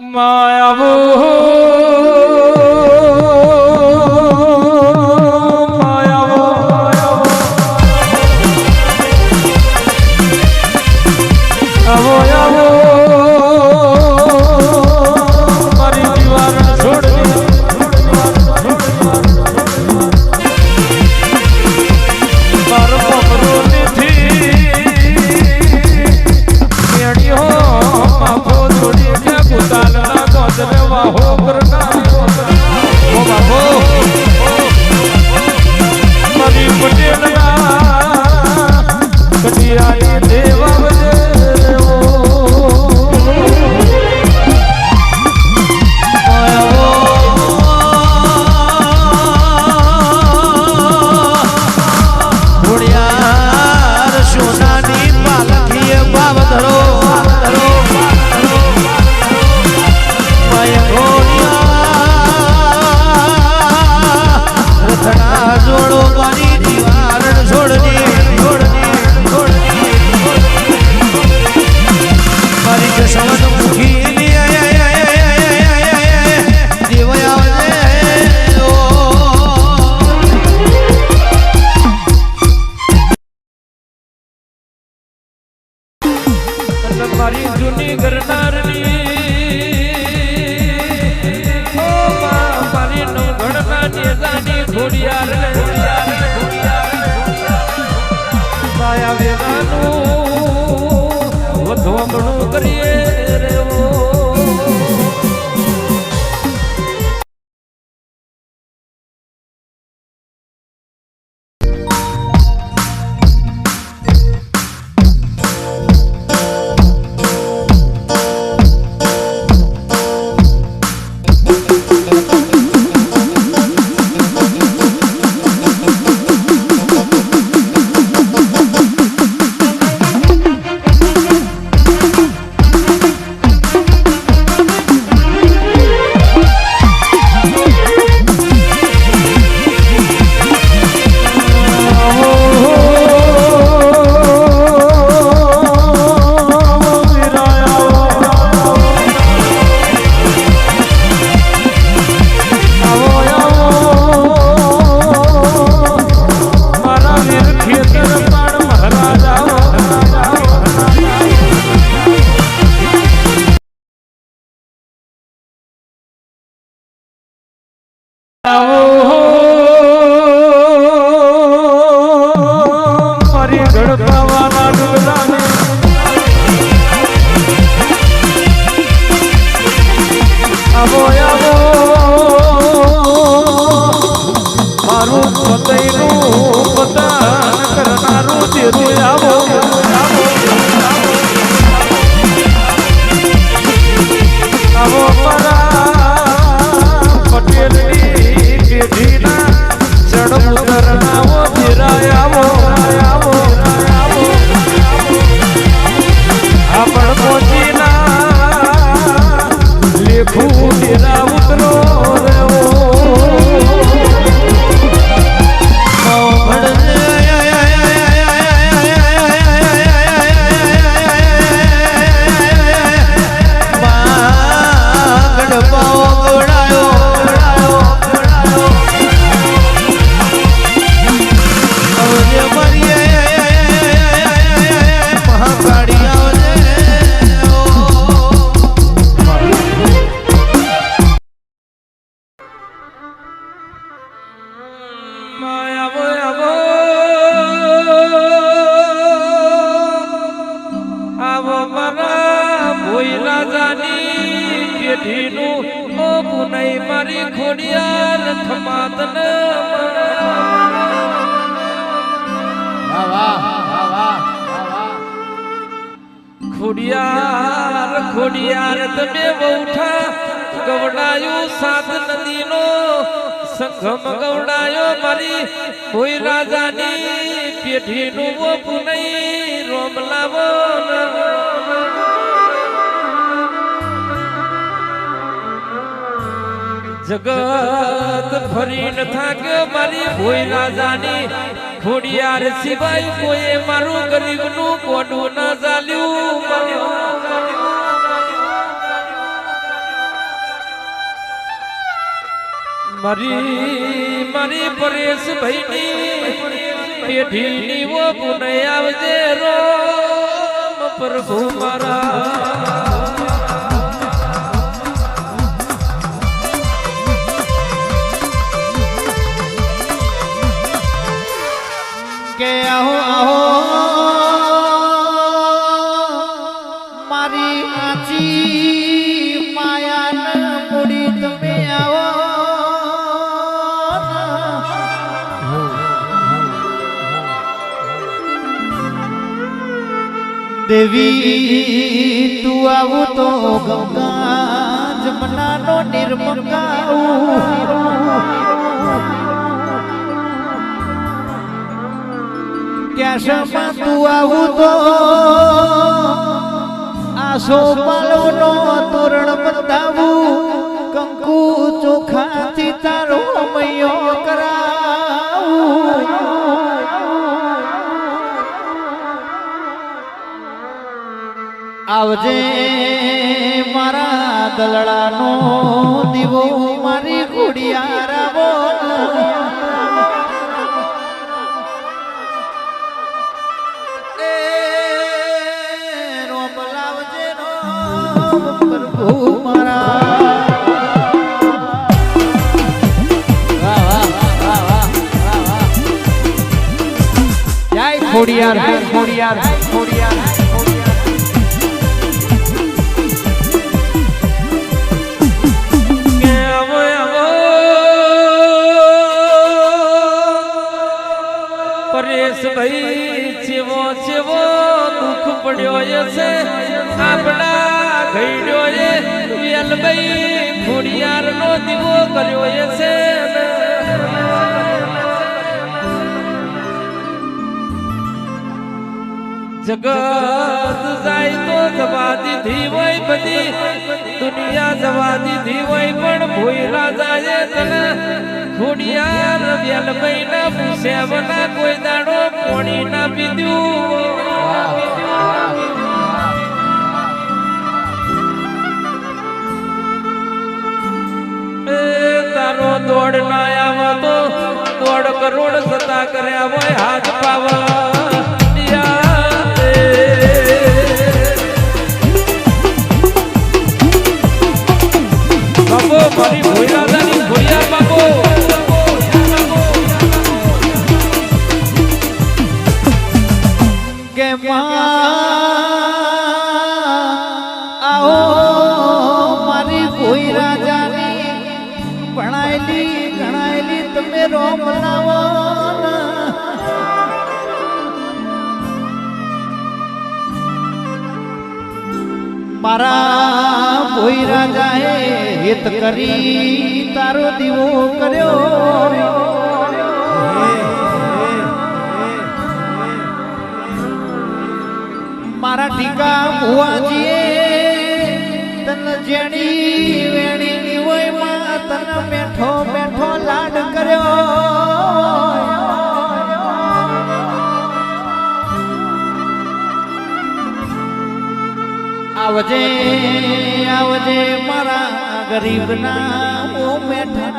આવો નેતાની বুঝাবো આવો આવો આવો મારા ભોઈ રાજાની પેઢીનું ઓ પુનઈ મારી ખોડિયાર ખમાતન ખોડિયાર ખોડિયાર તમે બહુઠા ગવડાયું સાત નદીનો સંગમ ગવડાયો મારી કોઈ રાજાની પેઢીનું ઓ પુનઈ રોમ લાવો જગત ફરીને થાક્યો મારી ભોઈ રાજાની ખોડિયાર સિવાય કોઈ મારું ગરીબનું કોડું ન ચાલ્યું મારી મારી પરેશ ભાઈની પેઢીની વો પુને આવજે રોમ પ્રભુ મારા. કે આહો આહો દેવી, તું આવું તો ગંગા જમનાનો નિર્મંગાવું કેશમાં તું આવું તો? આસો પાલવનો તોરણ બંધાવું આવજે મારા દલડાનો દીવો મારી ગુડિયા રાવો. પ્રભુ મારા. ખોડિયાર ખોડિયાર ખોડિયાર. છે. આપણા ઘડ્યો એ વેલભાઈ ખોડિયાર નો દીવો કર્યો છે જગત જાય તો જવા દીધી હોય બધી, દુનિયા જવા દીધી હોય પણ ભોયરા જાય તને. ખોડિયાર વેલ ના પૂછે કોઈ દાડો પોણી ના પીધું દોડ ના આવો તો દોડ કરોડ સતા કર્યા હોય હાથ પાવા. કે આવો મારા રાજાએ હિત કરી તારો દીવો કર્યો. મારા ટીકા ભુવાજીએ તન જેણી મારા ગરીબ ના હું બેઠા બેઠા